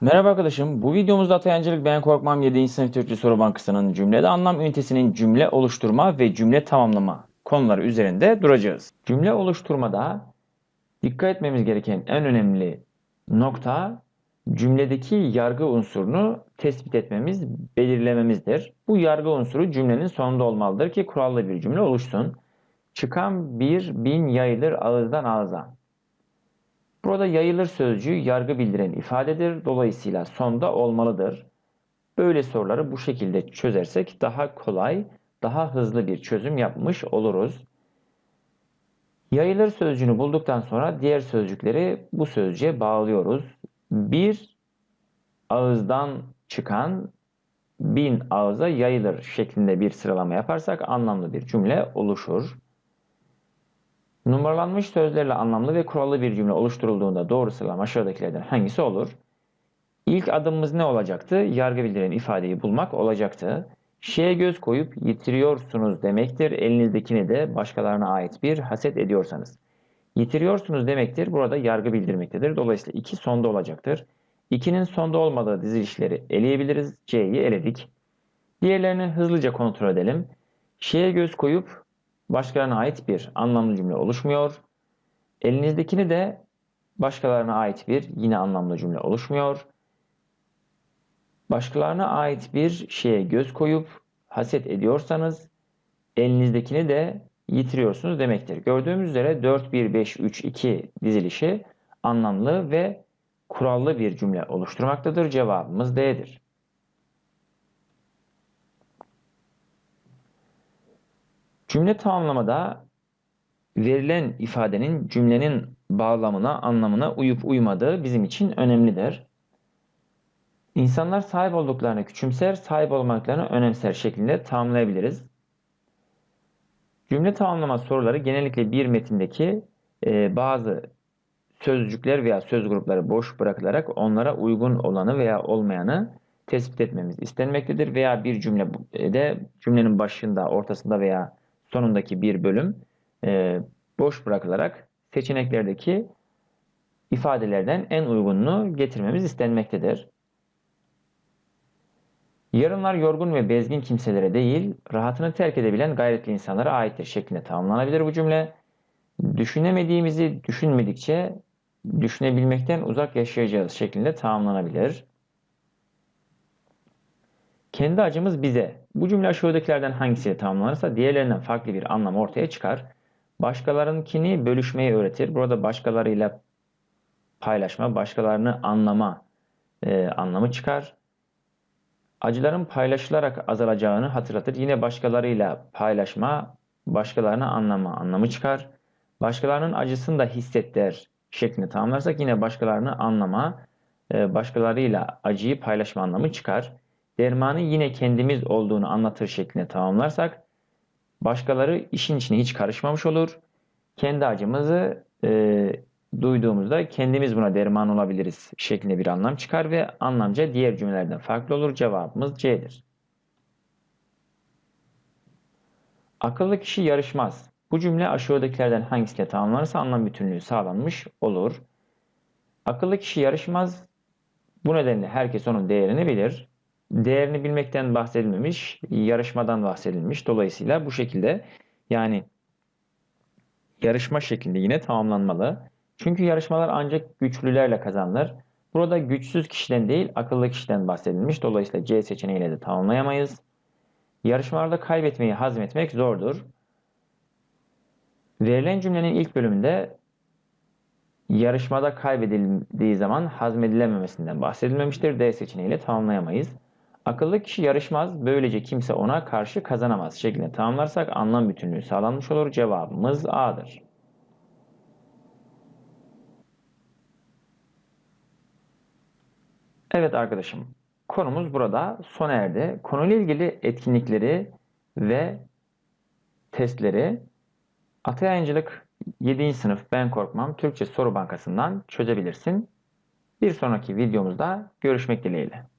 Merhaba arkadaşım. Bu videomuzda Atayancılık Ben Korkmam 7. sınıf Türkçe Soru Bankası'nın cümlede anlam ünitesinin cümle oluşturma ve cümle tamamlama konuları üzerinde duracağız. Cümle oluşturmada dikkat etmemiz gereken en önemli nokta cümledeki yargı unsurunu tespit etmemiz, belirlememizdir. Bu yargı unsuru cümlenin sonunda olmalıdır ki kurallı bir cümle oluşsun. Çıkan bir bin yayılır ağızdan ağza. Burada yayılır sözcüğü yargı bildiren ifadedir. Dolayısıyla sonda olmalıdır. Böyle soruları bu şekilde çözersek daha kolay, daha hızlı bir çözüm yapmış oluruz. Yayılır sözcüğünü bulduktan sonra diğer sözcükleri bu sözcüğe bağlıyoruz. Bir ağızdan çıkan bin ağıza yayılır şeklinde bir sıralama yaparsak anlamlı bir cümle oluşur. Numaralanmış sözlerle anlamlı ve kurallı bir cümle oluşturulduğunda doğru sıralama aşağıdakilerden hangisi olur? İlk adımımız ne olacaktı? Yargı bildiren ifadeyi bulmak olacaktı. Şeye göz koyup yitiriyorsunuz demektir. Elinizdekini de başkalarına ait bir haset ediyorsanız. Yitiriyorsunuz demektir. Burada yargı bildirmektedir. Dolayısıyla iki sonda olacaktır. 2'nin sonda olmadığı dizilişleri eleyebiliriz. C'yi eledik. Diğerlerini hızlıca kontrol edelim. Şeye göz koyup başkalarına ait bir anlamlı cümle oluşmuyor. Elinizdekini de başkalarına ait bir yine anlamlı cümle oluşmuyor. Başkalarına ait bir şeye göz koyup haset ediyorsanız elinizdekini de yitiriyorsunuz demektir. Gördüğümüz üzere 4 1 5 3 2 dizilişi anlamlı ve kurallı bir cümle oluşturmaktadır. Cevabımız D'dir. Cümle tamamlamada verilen ifadenin cümlenin bağlamına, anlamına uyup uymadığı bizim için önemlidir. İnsanlar sahip olduklarını küçümser, sahip olmadıklarını önemser şeklinde tamamlayabiliriz. Cümle tamamlama soruları genellikle bir metindeki e, bazı sözcükler veya söz grupları boş bırakılarak onlara uygun olanı veya olmayanı tespit etmemiz istenmektedir. Veya bir cümlede cümlenin başında, ortasında veya sonundaki bir bölüm e, boş bırakılarak seçeneklerdeki ifadelerden en uygununu getirmemiz istenmektedir. Yarınlar yorgun ve bezgin kimselere değil, rahatını terk edebilen gayretli insanlara aittir şeklinde tamamlanabilir bu cümle. Düşünemediğimizi düşünmedikçe düşünebilmekten uzak yaşayacağız şeklinde tamamlanabilir. Kendi acımız bize. Bu cümle aşağıdakilerden hangisiyle tamamlanırsa diğerlerinden farklı bir anlam ortaya çıkar. Başkalarınkini bölüşmeyi öğretir. Burada başkalarıyla paylaşma, başkalarını anlama e, anlamı çıkar. Acıların paylaşılarak azalacağını hatırlatır. Yine başkalarıyla paylaşma, başkalarını anlama anlamı çıkar. Başkalarının acısını da hisset der şeklinde tamamlarsak yine başkalarını anlama, e, başkalarıyla acıyı paylaşma anlamı çıkar dermanı yine kendimiz olduğunu anlatır şeklinde tamamlarsak başkaları işin içine hiç karışmamış olur. Kendi acımızı e, duyduğumuzda kendimiz buna derman olabiliriz şeklinde bir anlam çıkar ve anlamca diğer cümlelerden farklı olur. Cevabımız C'dir. Akıllı kişi yarışmaz. Bu cümle aşağıdakilerden hangisiyle tamamlanırsa anlam bütünlüğü sağlanmış olur. Akıllı kişi yarışmaz. Bu nedenle herkes onun değerini bilir değerini bilmekten bahsedilmemiş, yarışmadan bahsedilmiş. Dolayısıyla bu şekilde yani yarışma şeklinde yine tamamlanmalı. Çünkü yarışmalar ancak güçlülerle kazanılır. Burada güçsüz kişiden değil akıllı kişiden bahsedilmiş. Dolayısıyla C seçeneğiyle de tamamlayamayız. Yarışmalarda kaybetmeyi hazmetmek zordur. Verilen cümlenin ilk bölümünde yarışmada kaybedildiği zaman hazmedilememesinden bahsedilmemiştir. D seçeneğiyle tamamlayamayız. Akıllı kişi yarışmaz, böylece kimse ona karşı kazanamaz şeklinde tamamlarsak anlam bütünlüğü sağlanmış olur. Cevabımız A'dır. Evet arkadaşım, konumuz burada sona erdi. Konuyla ilgili etkinlikleri ve testleri Atay Yayıncılık 7. sınıf Ben Korkmam Türkçe Soru Bankası'ndan çözebilirsin. Bir sonraki videomuzda görüşmek dileğiyle.